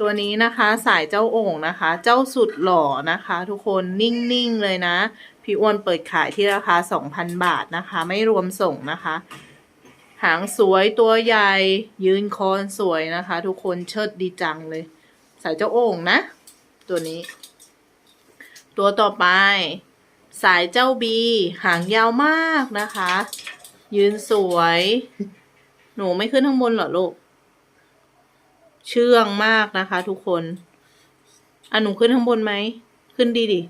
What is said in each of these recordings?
ตัวนี้นะคะสายเจ้าโอ่งนะคะ เจ้าสุดหล่อนะคะ ทุกคนนิ่งๆเลยนะ พี่อ้วนเปิดขายที่ราคา 2,000 บาทนะคะ ไม่รวมส่งนะคะ หางสวยตัวใหญ่ ยืนคอนสวยนะคะ ทุกคนเชิดดีจังเลย สายเจ้าโอ่งนะ ตัวนี้ ตัวต่อไป สายเจ้าบี หางยาวมากนะคะ ยืนสวย หนูไม่ขึ้นข้างบนเหรอลูก เชื่องมากนะคะทุกคน อะหนูขึ้นข้างบนไหม ขึ้นดีดิ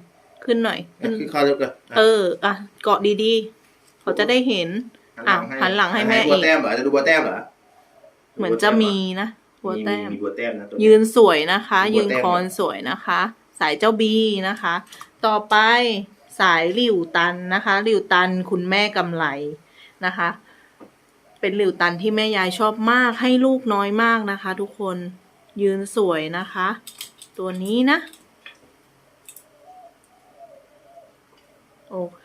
ขึ้นหน่อย ขึ้นคือเข้าเร็วกันเออ อะ เกาะดีๆ เขาจะได้เห็น อะหันหลังให้แม่บัวอีกแต้มเหรอ จะดูบัวแต้มเหรอ เหมือนจะมีนะหัวแต้มมีบัวแต้มนะตัวยืนสวยนะคะมียืหันวแต้มคอนสวยนะคะ สายเจ้าบีนะคะ ต่อไปสายหลิวตันนะคะหลิวตันคุณแม่กำไรนะคะ เป็นหลิวตันที่แม่ยายชอบมากให้ลูกน้อยมากนะคะ ทุกคนยืนสวยนะคะ ตัวนี้นะ โอเค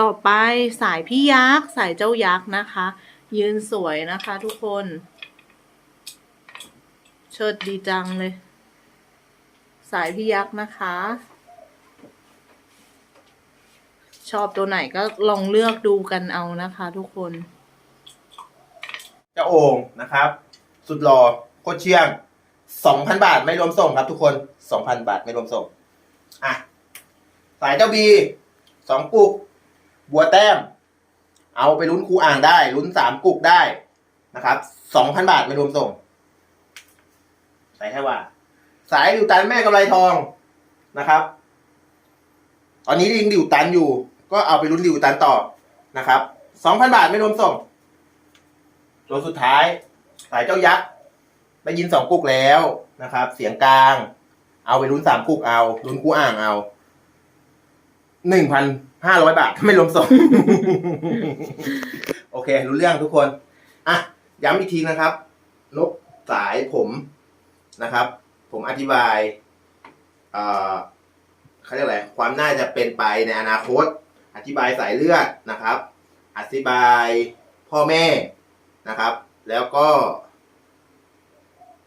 ต่อไปสายพี่ยักษ์สายเจ้ายักษ์นะคะ ยืนสวยนะคะทุกคน เชิดดีจังเลย สายพี่ยักษ์นะคะชอบตัวไหนก็ลองเลือกดูกันเอานะคะทุกคน จ้าโอ่งนะครับ สุดหล่อโคตรเชียงสองพันบาทไม่รวมส่งครับทุกคนสองพันบาทไม่รวมส่งอะสายเจ้าบีสองกุก บัวแต้ม เอาไปลุ้นครูอ่างได้ลุ้นสามกุกได้นะครับสองพันบาทไม่รวมส่งใส่แค่ว่า สายดิวตันแม่กำไรทองนะครับ ตอนนี้ยิงดิวตันอยู่ ก็เอาไปลุ้นดิวตันต่อนะครับสองพันบาทไม่รวมส่ง ตัวสุดท้าย สายเจ้ายักษ์ได้ยินสองกุกแล้วนะครับ เสียงกลาง เอาไปลุ้นสามกุกเอาลุ้นกูอ่างเอาหนึ่งพันห้าร้อยบาท ไม่รวมส่ง โอเค รู้เรื่องทุกคน อะ ย้ำอีกทีนะครับ นกสายผมนะครับ ผมอธิบายเอ่อเขาเรียกอะไร ความน่าจะเป็นไปในอนาคต อธิบายสายเลือดนะครับ อธิบายพ่อแม่ นะครับ แล้วก็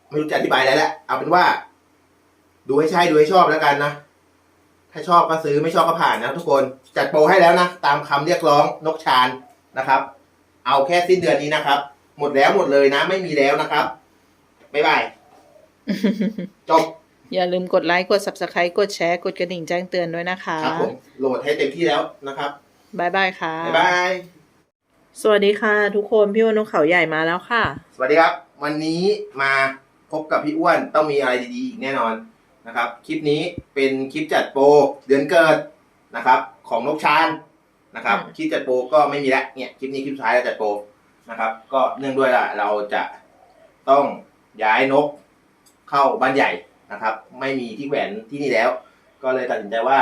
ไม่รู้จะอธิบายอะไรแล้วเอาเป็นว่า ดูให้ใช่ดูให้ชอบแล้วกันนะถ้าชอบก็ซื้อไม่ชอบก็ผ่านนะทุกคนจัดโปรให้แล้วนะ ตามคำเรียกร้องนกชานนะครับ เอาแค่สิ้นเดือนนี้นะครับ หมดแล้วหมดเลยนะ ไม่มีแล้วนะครับบ๊ายบายจบ อย่าลืมกดไลค์กด subscribe กดแชร์ กดกระดิ่งแจ้งเตือนด้วยนะคะ ครับผมโหลดให้เต็มที่แล้วนะครับบายบายค่ะบ๊ายบาย สวัสดีค่ะ ทุกคนพี่วันนกเขาใหญ่มาแล้วค่ะ สวัสดีครับ วันนี้มาพบกับพี่อ้วนต้องมีอะไรดีๆอีกแน่นอนนะครับ คลิปนี้เป็นคลิปจัดโปรเดือนเกิดนะครับ ของนกชานนะครับอืม คลิปจัดโปรก็ไม่มีแล้วเนี่ยคลิปนี้คลิปสุดท้ายแล้วจัดโปรนะครับ ก็เนื่องด้วยล่ะเราจะต้องย้ายนกเข้าบ้านใหญ่นะครับ ไม่มีที่แขวนที่นี่แล้ว ก็เลยตัดสินใจว่า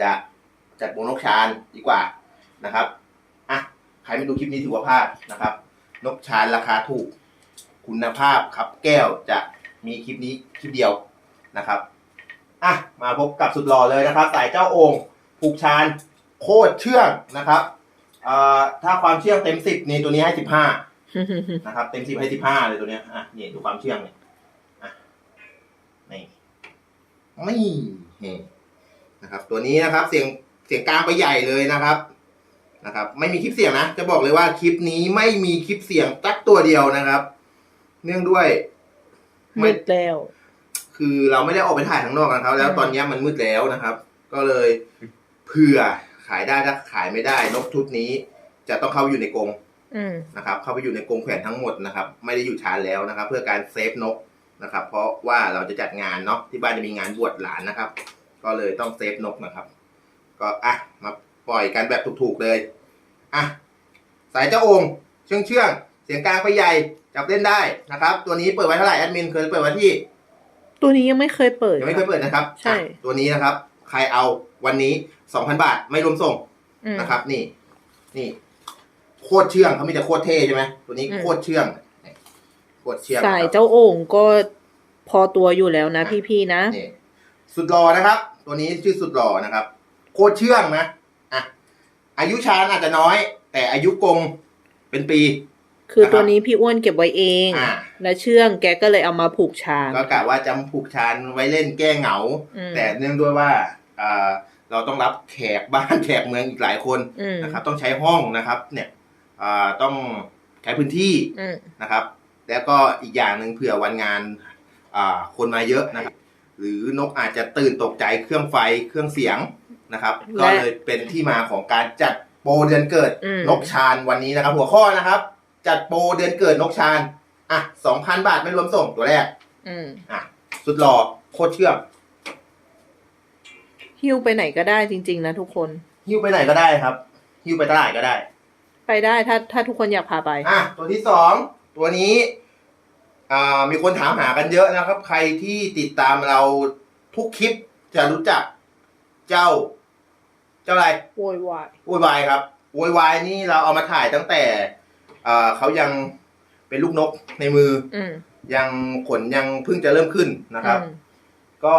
จะจัดโปรนกชานดีกว่านะครับอะ ใครไม่ดูคลิปนี้ถือว่าพลาดนะครับ นกชานราคาถูก คุณภาพครับแก้วจะมีคลิปนี้คลิปเดียวนะครับอะมาพบกับสุดหล่อเลยนะครับ สายเจ้าโองค์ผูกชานโคตรเชื่องนะครับอ่อถ้าความเชื่องเต็มสิบนี่ตัวนี้ให้สิบห้านะครับ เต็มสิบให้สิบห้าเลยตัวเนี้ยอะนี่ดูความเชื่องเนี่ยอะนี่ไม่นี่นะครับ ตัวนี้นะครับ เสียงเสียงกลางไปใหญ่เลยนะครับ นะครับไม่มีคลิปเสียงนะ จะบอกเลยว่าคลิปนี้ไม่มีคลิปเสียงตักตัวเดียวนะครับ เนื่องด้วยมืดแล้ว คือเราไม่ได้ออกไปถ่ายข้างนอกนะครับ แล้วอืมตอนนี้มันมืดแล้วนะครับ ก็เลยเผื่อขายได้ถ้าขายไม่ได้นกชุดนี้ จะต้องเข้าไปอยู่ในกรงอืมนะครับ เข้าไปอยู่ในกรงแขวนทั้งหมดนะครับ ไม่ได้อยู่ชานแล้วนะครับ เพื่อการเซฟนกนะครับ เพราะว่าเราจะจัดงานเนาะที่บ้านจะมีงานบวชหลานนะครับ ก็เลยต้องเซฟนกนะครับ ก็อะมา ปล่อยกันแบบถูกๆเลยอะสายเจ้าโองค์เชื่องเชื่องๆเสียงกลางไปใหญ่จับเล่นได้นะครับ ตัวนี้เปิดไว้เท่าไหร่แอดมินเคยเปิดไว้ที่ ตัวนี้ยังไม่เคยเปิดยังไม่เคยเปิดนะครับใช่อะตัวนี้นะครับ ใครเอาวันนี้สองพันบาทไม่รวมส่งอืมนะครับ นี่ นี่ โคตรเชื่องเขามีแต่โคตรเท่ใช่ไหมตัวนี้อืมโคตรเชื่องนี่โคตรเชื่องสายนะครับเจ้าโอ่งก็พอตัวอยู่แล้วนะพี่ๆนะนี่สุดหล่อนะครับ ตัวนี้ชื่อสุดหล่อนะครับ โคตรเชื่องนะ อะอายุชานอาจจะน้อย แต่อายุกงเป็นปี คือนะครับตัวนี้พี่อ้วนเก็บไว้เอง อ่า และเชื่องแกก็เลยเอามาผูกชานก็กะว่าจะผูกชานไว้เล่นแก้เหงา อืม แต่เนื่องด้วยว่าอ่าเราต้องรับแขกบ้าน แขกเมืองอีกหลายคนอืมนะครับ ต้องใช้ห้องนะครับ เนี่ยอ่าต้องใช้พื้นที่อืมนะครับ แล้วก็อีกอย่างหนึ่งเผื่อวันงานอ่าคนมาเยอะนะครับ หรือนกอาจจะตื่นตกใจเครื่องไฟเครื่องเสียง นะครับ ก็เลยเป็นที่มาของการจัดโปรเดือนเกิดอืมนกชานวันนี้นะครับ หัวข้อนะครับ จัดโปรเดือนเกิดนกชานอะสองพันบาทไม่รวมส่งตัวแรกอืมอะสุดหล่อโคตรเชื่องหิ้วไปไหนก็ได้จริง ๆ นะทุกคน หิ้วไปไหนก็ได้ครับ หิ้วไปตลาดก็ได้ ไปได้ถ้าถ้าทุกคนอยากพาไป อะตัวที่สองตัวนี้อ่ามีคนถามหากันเยอะนะครับ ใครที่ติดตามเราทุกคลิปจะรู้จักเจ้า เจ้าอะไรโวยวายโวยวายครับโวยวายนี่เราเอามาถ่ายตั้งแต่อ่าเขายังเป็นลูกนกในมืออืมยังขนยังเพิ่งจะเริ่มขึ้นนะครับ อืมก็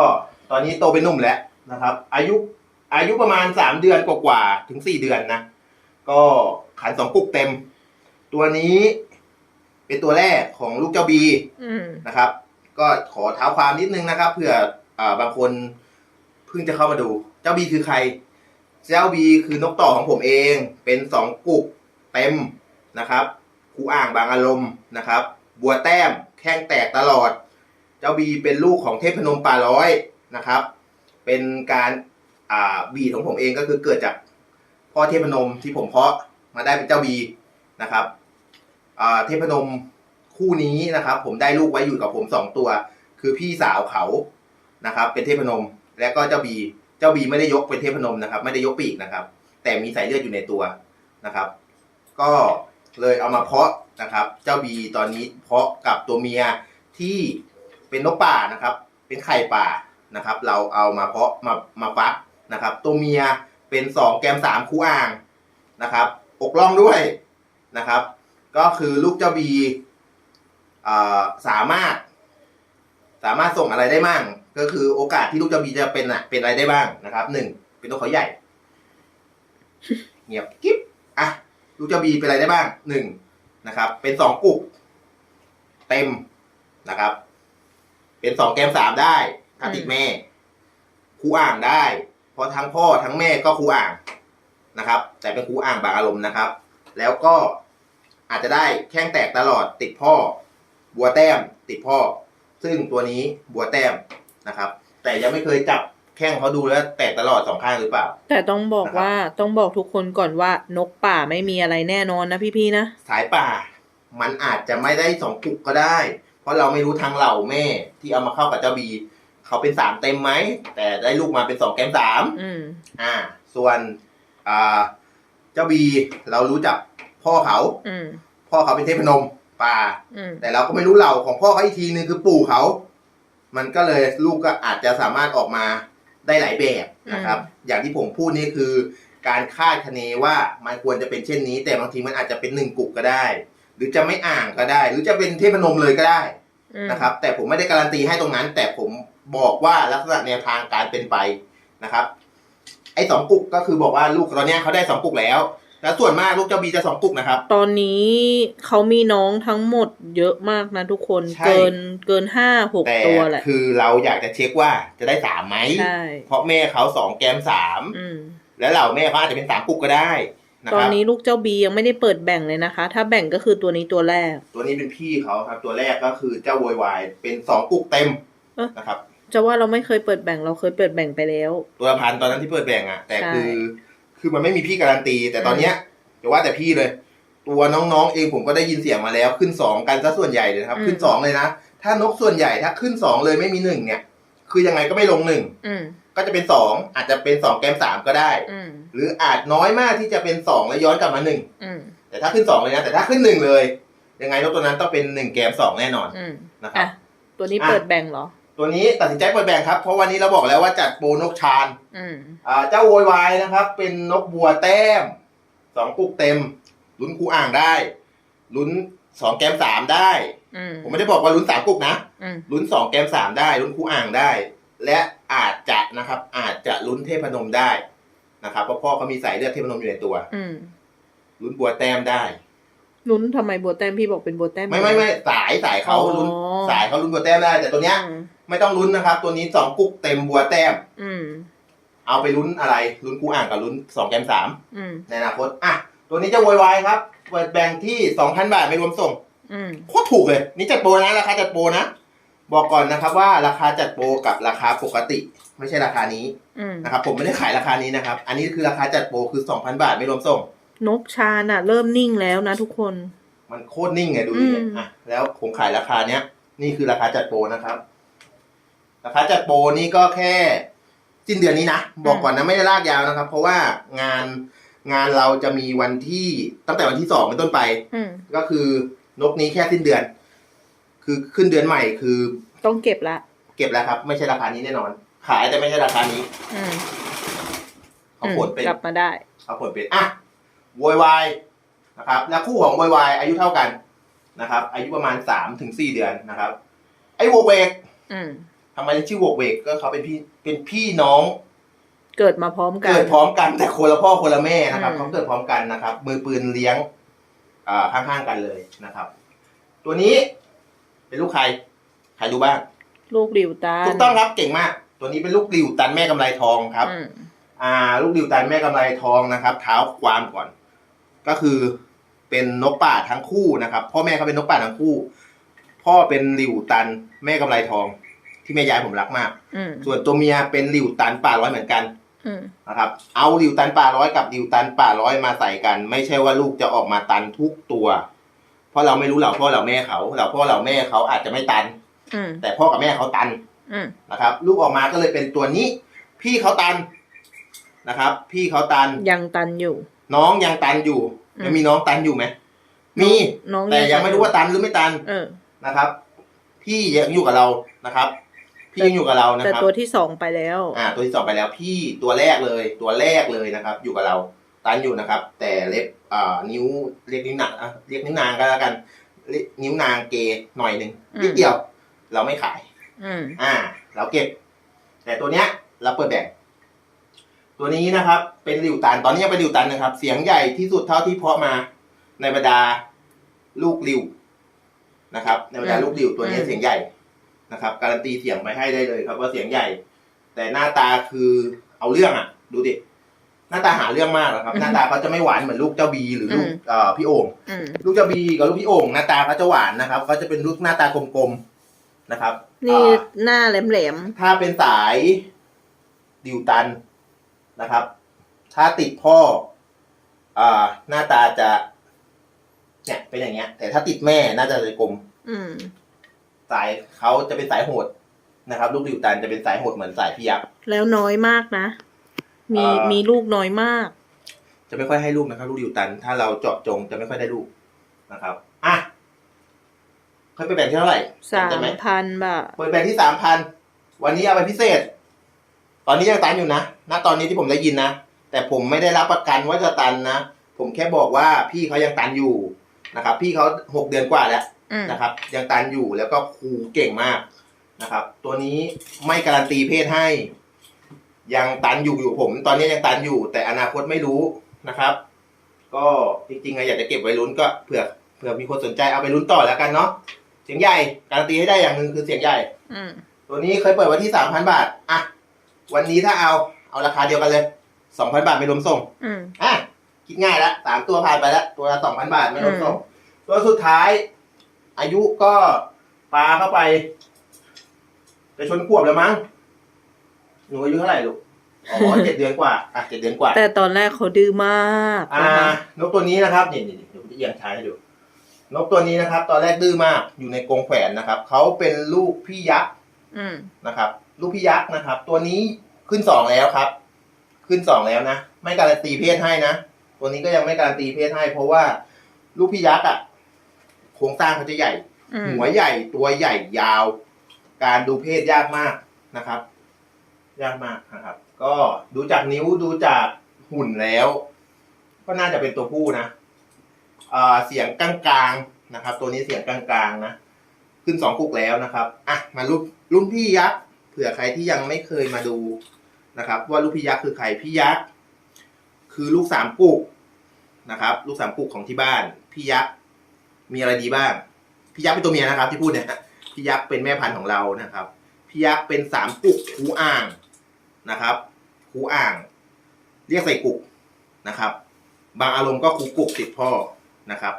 ตอนนี้โตเป็นหนุ่มแล้วนะครับ อายุอายุประมาณสามเดือนกว่าๆถึงสี่เดือนนะ ก็ขันสองกุกเต็ม ตัวนี้เป็นตัวแรกของลูกเจ้าบีอืมนะครับ ก็ขอเท้าความนิดนึงนะครับเผื่ออ่าบางคนเพิ่งจะเข้ามาดู เจ้าบีคือใคร เจ้าบีคือนกต่อของผมเอง เป็นสองกุกเต็มนะครับคูอ่างบางอารมณ์นะครับ บัวแต้มแข้งแตกตลอด เจ้าบีเป็นลูกของเทพนมป่าร้อยนะครับ เป็นการอ่าบีของผมเองก็คือเกิดจากพ่อเทพนมที่ผมเพาะมาได้เป็นเจ้าบีนะครับอ่าเทพนมคู่นี้นะครับ ผมได้ลูกไว้อยู่กับผมสองตัว คือพี่สาวเขานะครับ เป็นเทพนมและก็เจ้าบี เจ้าบีไม่ได้ยกเป็นเทพนมนะครับ ไม่ได้ยกปีกนะครับ แต่มีสายเลือดอยู่ในตัวนะครับ ก็เลยเอามาเพาะนะครับ เจ้าบีตอนนี้เพาะกับตัวเมียที่เป็นนกป่านะครับ เป็นไข่ป่านะครับ เราเอามาเพาะมามาฟักนะครับ ตัวเมียเป็นสองแกมสามคู่อ่างนะครับ อกล่องด้วยนะครับ ก็คือลูกเจ้าบีสามารถ สามารถส่งอะไรได้บ้าง ก็คือโอกาสที่ลูกเจ้าบีจะเป็นอะเป็นอะไรได้บ้างนะครับหนึ่งเป็นนกเขาใหญ่ เงียบกิ๊บอะลูกเจ้าบีเป็นอะไรได้บ้างหนึ่งนะครับ เป็นสองกุกเต็มนะครับ เป็นสองแกมสามได้ถ้าติดแม่ครูอ่างได้ เพราะทั้งพ่อทั้งแม่ก็ครูอ่างนะครับ แต่เป็นครูอ่างบางอารมณ์นะครับ แล้วก็อาจจะได้แข้งแตกตลอดติดพ่อ บัวแต้มติดพ่อ ซึ่งตัวนี้บัวแต้ม นะครับ แต่ยังไม่เคยจับแข้งเขาดูแล้วแตกตลอดสองข้างหรือเปล่า แต่ต้องบอกนะครับว่าต้องบอกทุกคนก่อนว่านกป่าไม่มีอะไรแน่นอนนะพี่ๆนะ สายป่า มันอาจจะไม่ได้สองกุกก็ได้ เพราะเราไม่รู้ทางเหล่าแม่ที่เอามาเข้ากับเจ้าบี เขาเป็นสามเต็มไหม แต่ได้ลูกมาเป็นสองแกมสามอืมอ่า ส่วนอ่าเจ้าบีเรารู้จักพ่อเขาอืมพ่อเขาเป็นเทพนมป่าอืมแต่เราก็ไม่รู้เหล่าของพ่อเขาอีกทีนึงคือปู่เขา มันก็เลยลูกก็อาจจะสามารถออกมาได้หลายแบบนะครับ อย่างที่ผมพูดนี่คือ การคาดคะเนว่ามันควรจะเป็นเช่นนี้ แต่บางทีมันอาจจะเป็นหนึ่งกุกก็ได้ หรือจะไม่อ่างก็ได้ หรือจะเป็นเทพนมเลยก็ได้อืมนะครับ แต่ผมไม่ได้การันตีให้ตรงนั้น แต่ผมบอกว่าลักษณะแนวทางการเป็นไปนะครับ ไอ้สองกุกก็คือบอกว่าลูกตอนเนี้ยเขาได้สองกุกแล้ว แล้วส่วนมากลูกเจ้าบีจะสองกุกนะครับ ตอนนี้เขามีน้องทั้งหมดเยอะมากนะทุกคนใช่ เกินเกินห้าหกแต่ตัวแหละ คือเราอยากจะเช็คว่าจะได้สามไหมใช่ เพราะแม่เขาสองแกมสามอืม แล้วเหล่าแม่เขาอาจจะเป็นสามกุกก็ได้นะตอคนรับนี้ลูกเจ้าบียังไม่ได้เปิดแบ่งเลยนะคะ ถ้าแบ่งก็คือตัวนี้ตัวแรก ตัวนี้เป็นพี่เขาครับ ตัวแรกก็คือเจ้าโวยวายเป็นสองกุกเต็มเอ๊ะ นะครับ จะว่าเราไม่เคยเปิดแบ่งเราเคยเปิดแบ่งไปแล้ว ตัวละพันตอนนั้นที่เปิดแบ่งอะแต่ใช่ คือ คือมันไม่มีพี่การันตี แต่ตอนเนี้ยจะว่าแต่พี่เลย ตัวน้องๆเองผมก็ได้ยินเสียงมาแล้ว ขึ้นสองกันซะส่วนใหญ่เลยนะครับ ขึ้นสองเลยนะถ้านกส่วนใหญ่ถ้าขึ้นสองเลยไม่มีหนึ่งเนี่ย คือยังไงก็ไม่ลงหนึ่งอืมก็จะเป็นสองอาจจะเป็นสองแกมสามก็ได้อืมหรืออาจน้อยมากที่จะเป็นสองแล้วย้อนกลับมาหนึ่งอืมแต่ถ้าขึ้นสองเลยนะแต่ถ้าขึ้นหนึ่งเลย ยังไงนกตัวนั้นต้องเป็นหนึ่งแกมสองแน่นอนอืมนะครับอะตัวนี้อะเปิดแบ่งเหรอ ตัวนี้ตัดสินใจเปิดแบ่งครับ เพราะวันนี้เราบอกแล้วว่าจัดโปรนกชานอืมอ่าเจ้าโวยวายนะครับ เป็นนกบัวแต้มสองกุกเต็มลุ้นคูอ่างได้ลุ้นสองแกมสามได้ อืมผมไม่ได้บอกว่าลุ้นสามกุกนะอืมลุ้นสองแกมสามได้ลุ้นคูอ่างได้ และอาจจะนะครับ อาจจะลุ้นเทพนมได้นะครับเพราะพ่อเขามีสายเลือดเทพนมอยู่ในตัวอืมลุ้นบัวแต้มได้ ลุ้นทำไมบัวแต้มพี่บอกเป็นบัวแต้มไม่ไม่ไม่สายสายเขาอ๋อลุ้น สายเขาลุ้นบัวแต้มได้ แต่ตัวเนี้ย อืม ไม่ต้องลุ้นนะครับ ตัวนี้สองกุ๊กเต็มบัวแต้ม อืม เอาไปลุ้นอะไร ลุ้นกูอ่างกับลุ้นสองแกมสามอืม ในอนาคตอะตัวนี้จะโวยวายครับเปิดแบ่งที่สองพันบาทไม่รวมส่งอืม โคตรถูกเลย นี่จัดโปรนะราคาจัดโปรนะ บอกก่อนนะครับว่าราคาจัดโปรกับราคาปกติ ไม่ใช่ราคานี้อืม นะครับ ผมไม่ได้ขายราคานี้นะครับ อันนี้คือราคาจัดโปรคือสองพันบาทไม่รวมส่ง นกชาน่ะ เริ่มนิ่งแล้วนะทุกคน มันโคตรนิ่งไงดูดิเนี่ยอืม อะแล้วผมขายราคาเนี้ย นี่คือราคาจัดโปรนะครับ ราคาจัดโปรนี่ก็แค่สิ้นเดือนนี้นะ บอกก่อนนะไม่ได้ลากยาวนะครับ เพราะว่างานงานเราจะมีวันที่ตั้งแต่วันที่สองเป็นต้นไปอืมก็คือนกนี้แค่สิ้นเดือน คือขึ้นเดือนใหม่คือ ต้องเก็บละเก็บแล้วครับ ไม่ใช่ราคานี้แน่นอน ขายแต่ไม่ใช่ราคานี้อืมเขาผลเป็นกลับมาได้เขาผลเป็นอะโวยวายนะครับ แล้วคู่ของโวยวายอายุเท่ากันนะครับ อายุประมาณสามถึงสี่เดือนนะครับ ไอ้โวกเวกอืม ทำไมถึงชื่อโวกเวกก็เขาเป็นพี่เป็นพี่น้อง เกิดมาพร้อมกัน เกิดพร้อมกันแต่คนละพ่อคนละแม่นะครับอืม เขาเกิดพร้อมกันนะครับ มือปืนเลี้ยง อ่าข้างๆกันเลยนะครับ ตัวนี้เป็นลูกใครใครรู้บ้างลูกดิวตาถูกต้องครับเก่งมาก ตัวนี้เป็นลูกดิวตันแม่กำไรทองครับ อืมอ่า ลูกดิวตันแม่กำไรทองนะครับเท้าความก่อน ก็คือเป็นนกป่าทั้งคู่นะครับ พ่อแม่เขาเป็นนกป่าทั้งคู่ พ่อเป็นหลิวตันแม่กำไรทอง ที่แม่ยายผมรักมากอืมส่วนตัวเมียเป็นหลิวตันป่าร้อยเหมือนกันอืมนะครับ เอาหลิวตันป่าร้อยกับหลิวตันป่าร้อยมาใส่กัน ไม่ใช่ว่าลูกจะออกมาตันทุกตัว เพราะเราไม่รู้เหล่าพ่อเหล่าแม่เขาเหล่าพ่อเหล่าแม่เขาอาจจะไม่ตันอืมแต่พ่อกับแม่เขาตันอืมนะครับ ลูกออกมาก็เลยเป็นตัวนี้ พี่เขาตันนะครับ พี่เขาตันยังตันอยู่ น้องยังตันอยู่อืมยังมีน้องตันอยู่ไหมมีน้องแต่ยังไม่รู้ว่าตันหรือไม่ตันเออนะครับ พี่ยังอยู่กับเรานะครับ พี่ยังอยู่กับเรานะแต่ครับตัวที่สองไปแล้ว อ่า ตัวที่สองไปแล้ว พี่ตัวแรกเลย ตัวแรกเลยนะครับ อยู่กับเราตันอยู่นะครับ แต่เล็บอ่านิ้วเรียกนิ้วหนักอะเรียกนิ้วนางก็แล้วกันเรียกนิ้วนางเกย์หน่อยหนึ่งอืมนิดเดียว เราไม่ขายอืมอ่า เราเก็บ แต่ตัวเนี้ย เราเปิดแบ่งตัวนี้นะครับ เป็นริวตันตอนนี้ยังเป็นริวตันนะครับ เสียงใหญ่ที่สุดเท่าที่เพาะมาในบรรดาลูกริวนะครับ ในบรรดาลูกริวตัวนี้เสียงใหญ่ นะครับการันตีเสียงไปให้ได้เลยครับว่าเสียงใหญ่ แต่หน้าตาคือเอาเรื่องอะ ดูดิหน้าตาหาเรื่องมากนะครับ หน้าตาเขาจะไม่หวานเหมือนลูกเจ้าบีหรือลูกเอ่อพี่โอ่งอืม ลูกเจ้าบีกับลูกพี่โอ่งหน้าตาเขาจะหวานนะครับเขาจะเป็นลูกหน้าตากลมๆนะครับนี่อ่า หน้าแหลมถ้าเป็นสายดิวตันนะครับ ถ้าติดพ่ออ่าหน้าตาจะ เนี่ยเป็นอย่างเงี้ย แต่ถ้าติดแม่น่าจะเลยกลมๆอืม สายเขาจะเป็นสายโหดนะครับ ลูกดิวตันจะเป็นสายโหดเหมือนสายพี่ยักษ์ แล้วน้อยมากนะ มีอ่ามีมีลูกน้อยมาก จะไม่ค่อยให้ลูกนะครับ ลูกดิวตัน ถ้าเราเจาะจงจะไม่ค่อยได้ลูกนะครับอะเคยไปแบ่งที่เท่าไหร่สามจำได้ไหมพันบาท เปิดแบนที่สามพันวันนี้เอาไปพิเศษ ตอนนี้ยังตันอยู่นะณตอนนี้ที่ผมได้ยินนะแต่ผมไม่ได้รับประกันว่าจะตันนะผมแค่บอกว่าพี่เขายังตันอยู่นะครับ พี่เขาหกเดือนกว่าแล้วอืม นะครับ ยังตันอยู่แล้วก็ครูเก่งมากนะครับ ตัวนี้ไม่การันตีเพศให้ ยังตันอยู่อยู่ผม ตอนนี้ยังตันอยู่ แต่อนาคตไม่รู้นะครับ ก็จริงๆอะอยากจะเก็บไว้ลุ้นก็เผื่อเผื่อมีคนสนใจเอาไปลุ้นต่อแล้วกันเนาะเสียงใหญ่การันตีให้ได้อย่างหนึ่งคือเสียงใหญ่อืมตัวนี้เคยเปิดไว้ที่สามพันบาทอะวันนี้ถ้าเอาเอาราคาเดียวกันเลยสองพันบาทไม่รวมส่งอืมอะคิดง่ายละสามตัวผ่านไปแล้วตัวละสองพันบาทไม่รวมส่งตัวสุดท้าย อายุก็ปลาเข้าไปจะชนขวบแล้วมั้งหนูอายุเท่าไหร่ลูกอ๋อเจ็ดเดือนกว่าอะเจ็ดเดือนกว่า แต่ตอนแรกเขาดื้อมากอ่านะคะนกตัวนี้นะครับนี่นี่เดี๋ยวผมจะเอียงช้าให้ดูนกตัวนี้นะครับ ตอนแรกดื้อมากอยู่ในกรงแขวนนะครับเขาเป็นลูกพี่ยักษ์อืมนะครับ ลูกพี่ยักษ์นะครับ ตัวนี้ขึ้นสองแล้วครับ ขึ้นสองแล้วนะไม่การันตีเพศให้นะตัวนี้ก็ยังไม่การันตีเพศให้ เพราะว่าลูกพี่ยักษ์อะ โครงสร้างเขาจะใหญ่ อืมหัวใหญ่ตัวใหญ่ยาว การดูเพศยากมากนะครับ ยากมากนะครับ ก็ดูจากนิ้วดูจากหุ่นแล้ว ก็น่าจะเป็นตัวผู้นะอ่าเสียงกลางๆนะครับ ตัวนี้เสียงกลางๆนะขึ้นสองกุกแล้วนะครับอะมารุ่นรุ่นพี่ยักษ์เผื่อใครที่ยังไม่เคยมาดูนะครับ ว่าลูกพี่ยักษ์คือใครพี่ยักษ์คือลูกสามกุกนะครับ ลูกสามกุกของที่บ้าน พี่ยักษ์ มีอะไรดีบ้าง พี่ยักษ์เป็นตัวเมียนะครับ ที่พูดเนี่ยพี่ยักษ์เป็นแม่พันธุ์ของเรานะครับ พี่ยักษ์เป็นสามกุกคูอ่างนะครับคูอ่าง เรียกใส่กุกนะครับ บางอารมณ์ก็คูกุกติดพ่อนะครับ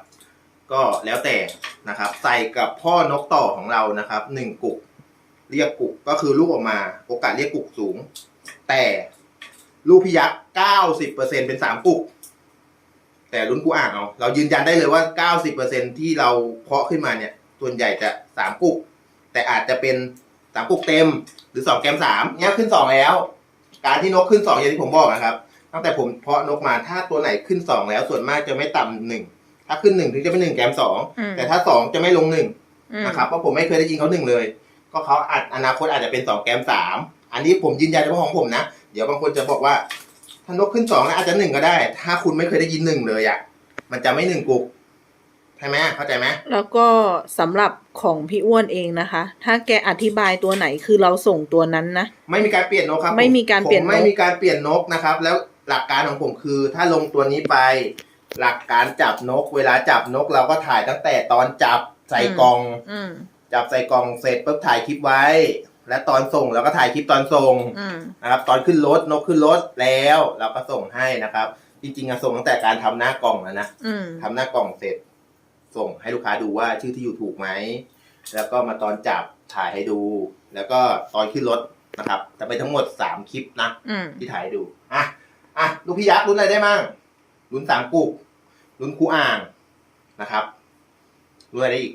ก็แล้วแต่นะครับ ใส่กับพ่อนกต่อของเรานะครับหนึ่งกุก เรียกกุกก็คือลูกออกมา โอกาสเรียกกุกสูง แต่ลูกพี่ยักษ์เก้าสิบเปอร์เซ็นเป็นสามกุก แต่รุ่นกูอ่างเอาเรายืนยันได้เลยว่าเก้าสิบเปอร์เซ็นที่เราเพาะขึ้นมาเนี่ย ส่วนใหญ่จะสามกุก แต่อาจจะเป็นสามกุกเต็ม หรือสองแกมสามเนี่ยขึ้นสองแล้ว การที่นกขึ้นสองอย่างที่ผมบอกนะครับ ตั้งแต่ผมเพาะนกมาถ้าตัวไหนขึ้นสองแล้วส่วนมากจะไม่ต่ำหนึ่งถ้าขึ้นหนึ่งถึงจะเป็นหนึ่งแกมสองอืม แต่ถ้าสองจะไม่ลงหนึ่งอืมนะครับเพราะผมไม่เคยได้ยินเขาหนึ่งเลย ก็เขาอาจอนาคตอาจจะเป็นสองแกมสามอันนี้ผมยืนยันเฉพาะของผมนะ เดี๋ยวบางคนจะบอกว่า ถ้านกขึ้นสองแล้วอาจจะหนึ่งก็ได้ ถ้าคุณไม่เคยได้ยินหนึ่งเลยอะ มันจะไม่หนึ่งกุกใช่ไหมเข้าใจไหมแล้วก็สำหรับของพี่อ้วนเองนะคะ ถ้าแกอธิบายตัวไหนคือเราส่งตัวนั้นนะ ไม่มีการเปลี่ยนนกครับ ไม่มีการเปลี่ยนนกผมไม่มีการเปลี่ยนนกนะครับ แล้วหลักการของผมคือ ถ้าลงตัวนี้ไป หลักการจับนก เวลาจับนกเราก็ถ่ายตั้งแต่ตอนจับใส่กล่องอืมจับใส่กล่องเสร็จปุ๊บถ่ายคลิปไว้ และตอนส่งเราก็ถ่ายคลิปตอนส่งอืมนะครับ ตอนขึ้นรถนกขึ้นรถแล้วเราก็ส่งให้นะครับ จริงๆอะส่งตั้งแต่การทำหน้ากล่องแล้วนะ อืมทำหน้ากล่องเสร็จ ส่งให้ลูกค้าดูว่าชื่อที่อยู่ถูกไหม แล้วก็มาตอนจับถ่ายให้ดู แล้วก็ตอนขึ้นรถนะครับ จะเป็นทั้งหมดสามคลิปนะ อืมที่ถ่ายให้ดู อะ อะ ลูกพี่ยักษ์รุ่นอะไรได้มั่งรุ่นสามกุกรุ่นคูอ่างนะครับรุ่นอะไรได้อีก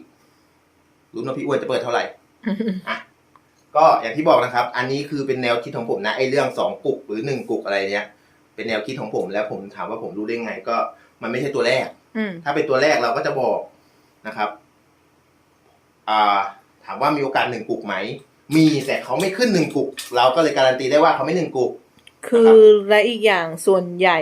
รุ่นน้องพี่อ้วนจะเปิดเท่าไหร่ อะ ก็อย่างที่บอกนะครับ อันนี้คือเป็นแนวคิดของผมนะไอ้เรื่องสองกุกหรือหนึ่งกุกอะไรเนี้ยเป็นแนวคิดของผมแล้วผมถามว่าผมรู้ได้ไง ก็มันไม่ใช่ตัวแรก อืม ถ้าเป็นตัวแรกเราก็จะบอกนะครับ อ่า ถามว่ามีโอกาสหนึ่งกุกไหม มีแต่เขาไม่ขึ้นหนึ่งกุก เราก็เลยการันตีได้ว่าเขาไม่หนึ่งกุก คือและอีกอย่างส่วนใหญ่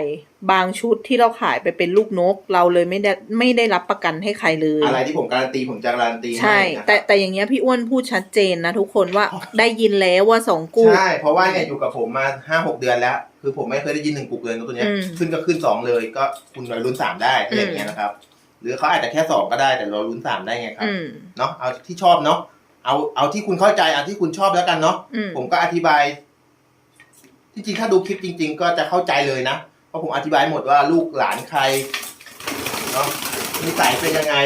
บางชุดที่เราขายไปเป็นลูกนก เราเลยไม่ได้ไม่ได้รับประกันให้ใครเลย อะไรที่ผมการันตีผมจะการันตีใช่ห้นะครับแต่แต่อย่างเงี้ยพี่อ้วนพูดชัดเจนนะทุกคนว่าได้ยินแล้วว่าสองกูใช่ เพราะว่าเนี่ยอยู่กับผมมาห้าหกเดือนแล้ว คือผมไม่เคยได้ยินหนึ่งกุกเลยนะตัวเนี้ยอืมขึ้นก็ขึ้นสองเลยก็คุณไปลุ้นสามได้อะไรอย่างเงี้ยนะครับ หรือเขาอาจจะแค่สองก็ได้แต่เราลุ้นสามได้ไงครับอืมเนาะเอาที่ชอบเนาะเอาเอาที่คุณเข้าใจเอาที่คุณชอบแล้วกันเนาะอืมผมก็อธิบายจริงๆถ้าดูคลิปจริง ๆ ก็จะเข้าใจเลยนะ เพราะผมอธิบายหมดว่าลูกหลานใครเนาะนิสัยเป็นยังไง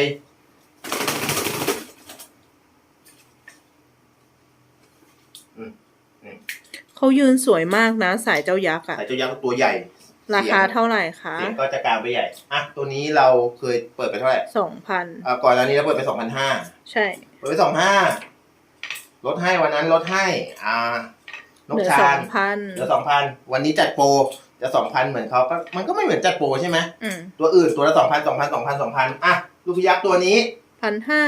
เขายืนสวยมากนะ สายเจ้ายักษ์อะสายเจ้ายักษ์ตัวใหญ่ ราคาเท่าไหร่คะเสียงก็จะกลางไปใหญ่อะตัวนี้เราเคยเปิดไปเท่าไหร่สองพันอ่าก่อนหน้านี้เราเปิดไปสองพันห้าใช่ เปิดไปสองห้าลดให้วันนั้นลดให้ อ่านเหกลือชาสอญงพันเหลือสองพันวันนี้จัดโปร จะสองพันเหมือนเขาก็มันก็ไม่เหมือนจัดโปรใช่ไหมอืมตัวอื่นตัวละสองพันสองพันสองพันสองพันอะลูกพยักษ์ตัวนี้พันห้า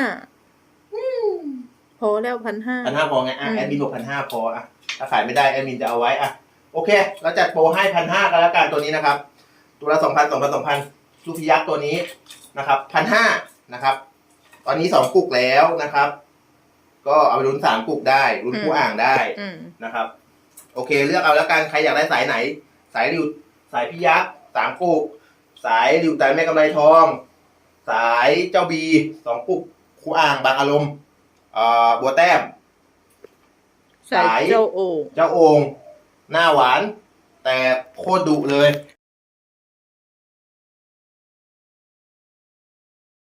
พอแล้วพันห้าพันห้าพอไงอะอืมแอดมินบอกพันห้าพออะถ้าขายไม่ได้แอดมินจะเอาไว้อะโอเคเราจัดโปรให้พันห้ากันแล้วกันตัวนี้นะครับ ตัวละสองพันสองพันสองพันลูกพยักษ์ตัวนี้นะครับพันห้านะครับ ตอนนี้สองกุกแล้วนะครับ ก็เอาไปลุ้นสามกุกได้ลุ้นคู่อ่างได้อืมนะครับ โอเค เลือกเอาแล้วกันใครอยากได้สายไหน สายริวสายพิยักษ์สามกุกสายริวไตแม่กำไรทอง สายเจ้าบีสองกุกคูอ่างบางอารมณ์เอ่อบัวแต้ม สายสายเจ้าโอ่งเจ้าโองหน้าหวาน แต่โคตรดุเลย